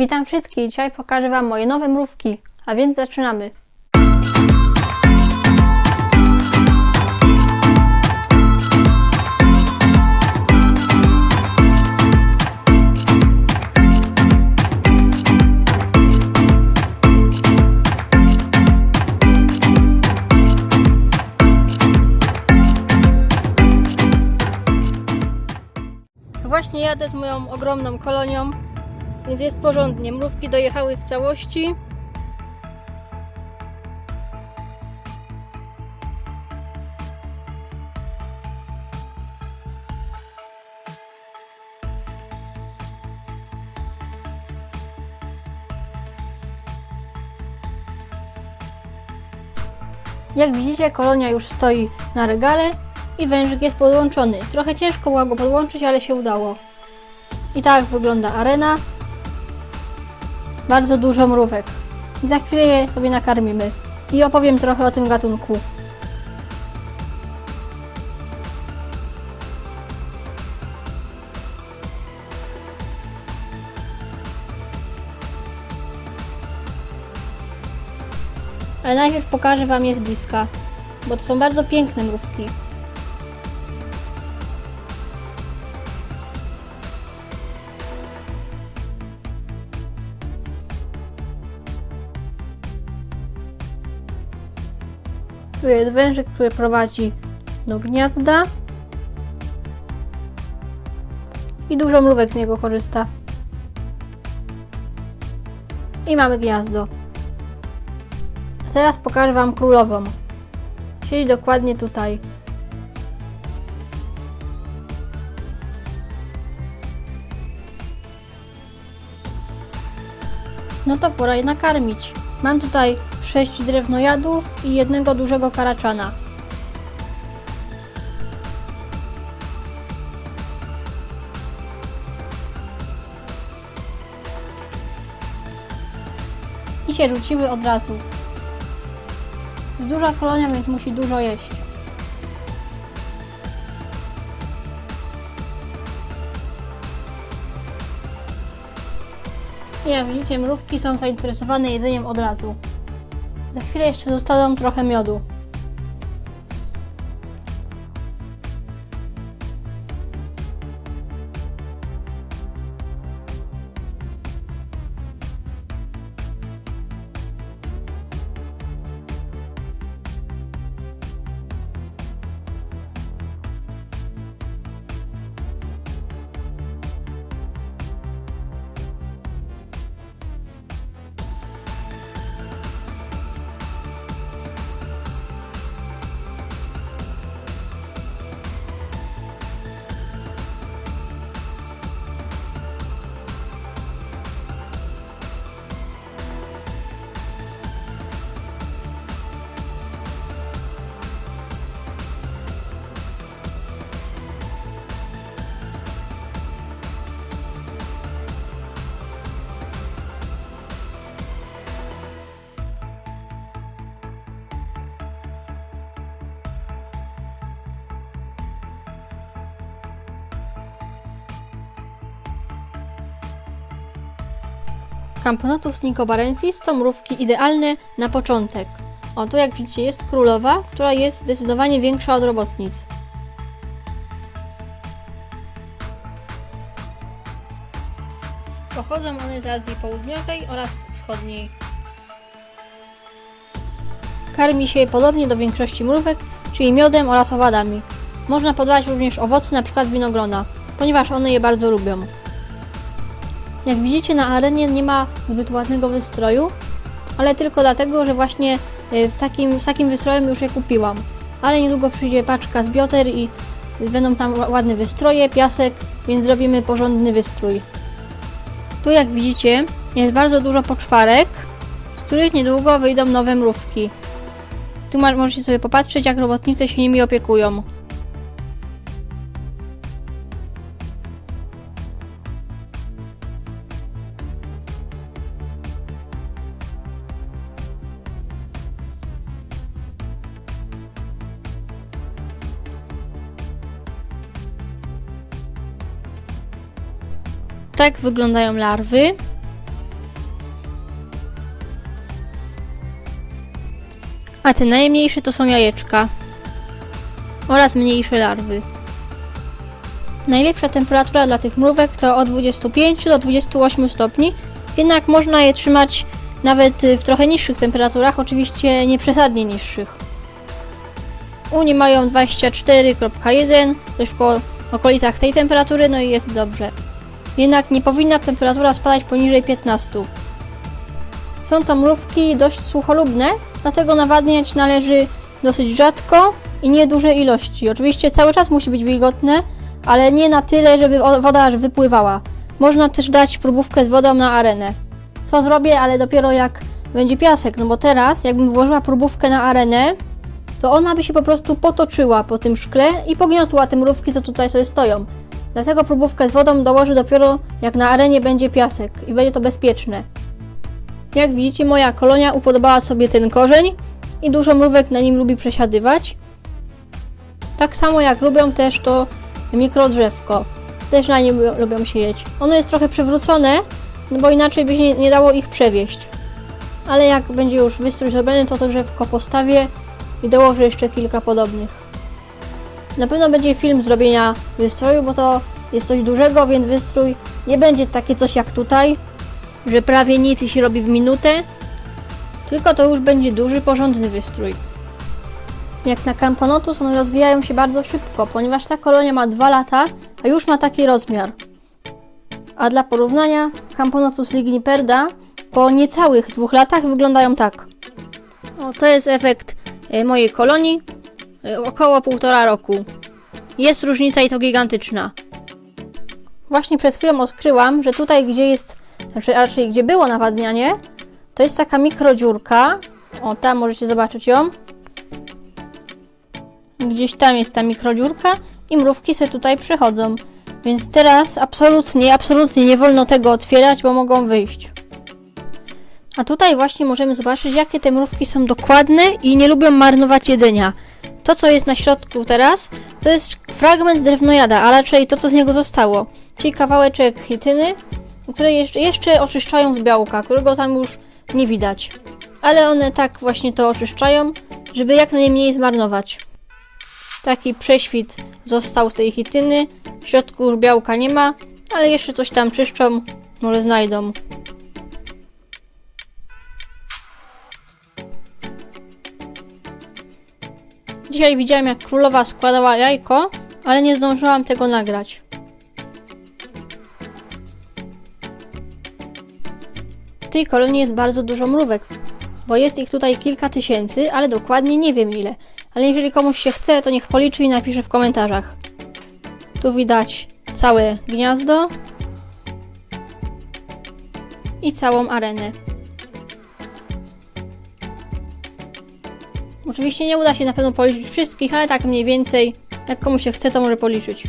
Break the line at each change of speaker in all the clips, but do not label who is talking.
Witam wszystkich, dzisiaj pokażę Wam moje nowe mrówki, a więc zaczynamy. Właśnie jadę z moją ogromną kolonią, więc jest porządnie. Mrówki dojechały w całości. Jak widzicie, kolonia już stoi na regale i wężyk jest podłączony. Trochę ciężko było go podłączyć, ale się udało. I tak wygląda arena. Bardzo dużo mrówek. I za chwilę je sobie nakarmimy. I opowiem trochę o tym gatunku. Ale najpierw pokażę Wam je z bliska, bo to są bardzo piękne mrówki. Tu jest wężyk, który prowadzi do gniazda. I dużo mrówek z niego korzysta. I mamy gniazdo. Teraz pokażę Wam królową. Czyli dokładnie tutaj. No to pora je nakarmić. Mam tutaj sześć drewnojadów i jednego dużego karaczana. I się rzuciły od razu. Jest Duża kolonia, więc musi dużo jeść. Jak widzicie, mrówki są zainteresowane jedzeniem od razu. Za chwilę jeszcze dostaną trochę miodu. Camponotus nicobarensis to mrówki idealne na początek. O, tu jak widzicie jest królowa, która jest zdecydowanie większa od robotnic. Pochodzą one z Azji Południowej oraz Wschodniej. Karmi się podobnie do większości mrówek, czyli miodem oraz owadami. Można podawać również owoce, np. winogrona, ponieważ one je bardzo lubią. Jak widzicie na arenie nie ma zbyt ładnego wystroju, ale tylko dlatego, że właśnie y, w takim, z takim wystrojem już je kupiłam. Ale niedługo przyjdzie paczka z bioter i będą tam ła- ładne wystroje, piasek, więc zrobimy porządny wystrój. Tu jak widzicie jest bardzo dużo poczwarek, z których niedługo wyjdą nowe mrówki. Tu możecie sobie popatrzeć jak robotnice się nimi opiekują. Tak wyglądają larwy. A te najmniejsze to są jajeczka oraz mniejsze larwy. Najlepsza temperatura dla tych mrówek to od 25 do 28 stopni, jednak można je trzymać nawet y, w trochę niższych temperaturach, oczywiście nie przesadnie niższych. Unie mają 24,1, coś w okolicach tej temperatury, no i jest dobrze. Jednak nie powinna temperatura spadać poniżej 15. Są to mrówki dość sucholubne, dlatego nawadniać należy dosyć rzadko i nieduże ilości. Oczywiście cały czas musi być wilgotne, ale nie na tyle, żeby woda aż wypływała. Można też dać próbówkę z wodą na arenę. Co zrobię, ale dopiero jak będzie piasek, no bo teraz jakbym włożyła próbówkę na arenę, to ona by się po prostu potoczyła po tym szkle i pogniotła te mrówki, co tutaj sobie stoją. Dlatego próbówkę z wodą dołożę dopiero jak na arenie będzie piasek i będzie to bezpieczne. Jak widzicie, moja kolonia upodobała sobie ten korzeń i dużo mrówek na nim lubi przesiadywać. Tak samo jak lubią też to mikrodrzewko. Też na nim lu- lubią siedzieć. Ono jest trochę przewrócone, no bo inaczej by się nie, nie dało ich przewieźć. Ale jak będzie już wystrój zrobiony, to to drzewko postawię i dołożę jeszcze kilka podobnych. Na pewno będzie film zrobienia wystroju, bo to jest coś dużego, więc wystrój nie będzie takie coś jak tutaj, że prawie nic i się robi w minutę, tylko to już będzie duży, porządny wystrój. Jak na Camponotus one rozwijają się bardzo szybko, ponieważ ta kolonia ma 2 lata, a już ma taki rozmiar. A dla porównania, Camponotus ligniperda po niecałych dwóch latach wyglądają tak. O, to jest efekt e, mojej kolonii, około półtora roku. Jest różnica i to gigantyczna. Właśnie przed chwilą odkryłam, że tutaj, gdzie jest, znaczy raczej gdzie było nawadnianie, to jest taka mikrodziurka. O, tam możecie zobaczyć ją. Gdzieś tam jest ta mikrodziurka i mrówki sobie tutaj przychodzą. Więc teraz absolutnie, absolutnie nie wolno tego otwierać, bo mogą wyjść. A tutaj właśnie możemy zobaczyć, jakie te mrówki są dokładne i nie lubią marnować jedzenia. To, co jest na środku teraz, to jest fragment drewnojada, a raczej to, co z niego zostało. Czyli kawałeczek chityny, które jeszcze, jeszcze oczyszczają z białka, którego tam już nie widać. Ale one tak właśnie to oczyszczają, żeby jak najmniej zmarnować. Taki prześwit został z tej chityny, w środku już białka nie ma, ale jeszcze coś tam czyszczą, może znajdą. Dzisiaj widziałem, jak królowa składała jajko, ale nie zdążyłam tego nagrać. W tej kolonii jest bardzo dużo mrówek, bo jest ich tutaj kilka tysięcy, ale dokładnie nie wiem ile. Ale jeżeli komuś się chce, to niech policzy i napisze w komentarzach. Tu widać całe gniazdo i całą arenę. Oczywiście nie uda się na pewno policzyć wszystkich, ale tak mniej więcej, jak komuś się chce, to może policzyć.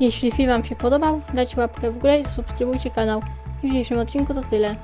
Jeśli film Wam się podobał, dajcie łapkę w górę i subskrybujcie kanał. W dzisiejszym odcinku to tyle.